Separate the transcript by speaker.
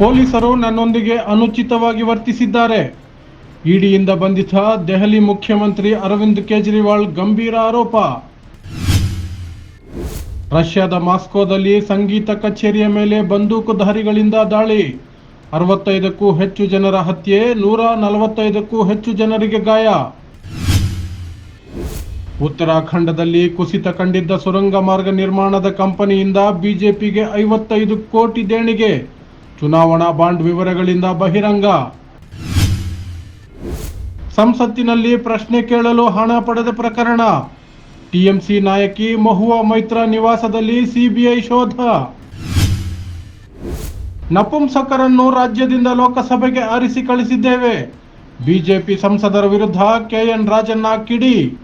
Speaker 1: ಪೊಲೀಸರು ನನ್ನೊಂದಿಗೆ ಅನುಚಿತವಾಗಿ ವರ್ತಿಸಿದ್ದಾರೆ. ಇಡಿಯಿಂದ ಬಂಧಿತ ದೆಹಲಿ ಮುಖ್ಯಮಂತ್ರಿ ಅರವಿಂದ್ ಕೇಜ್ರಿವಾಲ್ ಗಂಭೀರ ಆರೋಪ. ರಷ್ಯಾದ ಮಾಸ್ಕೋದಲ್ಲಿ ಸಂಗೀತ ಕಚೇರಿಯ ಮೇಲೆ ಬಂದೂಕುಧಾರಿಗಳಿಂದ ದಾಳಿ. ಅರವತ್ತೈದಕ್ಕೂ ಹೆಚ್ಚು ಜನರ ಹತ್ಯೆ, ನೂರ ನಲವತ್ತೈದಕ್ಕೂ ಹೆಚ್ಚು ಜನರಿಗೆ ಗಾಯ. ಉತ್ತರಾಖಂಡದಲ್ಲಿ ಕುಸಿತ ಕಂಡಿದ್ದ ಸುರಂಗ ಮಾರ್ಗ ನಿರ್ಮಾಣದ ಕಂಪನಿಯಿಂದ ಬಿಜೆಪಿಗೆ ಐವತ್ತೈದು ಕೋಟಿ ದೇಣಿಗೆ. ಚುನಾವಣಾ ಬಾಂಡ್ ವಿವರಗಳಿಂದ ಬಹಿರಂಗ. ಸಂಸತ್ತಿನಲ್ಲಿ ಪ್ರಶ್ನೆ ಕೇಳಲು ಹಣ ಪಡೆದ ಪ್ರಕರಣ. ಟಿಎಂಸಿ ನಾಯಕಿ ಮಹುವಾ ಮೈತ್ರ ನಿವಾಸದಲ್ಲಿ ಸಿಬಿಐ ಶೋಧ. ನಪುಂಸಕರನ್ನು ರಾಜ್ಯದಿಂದ ಲೋಕಸಭೆಗೆ ಆರಿಸಿ ಕಳಿಸಿದ್ದೇವೆ. ಬಿಜೆಪಿ ಸಂಸದರ ವಿರುದ್ಧ ಕೆಎನ್ ರಾಜಣ್ಣ ಕಿಡಿ.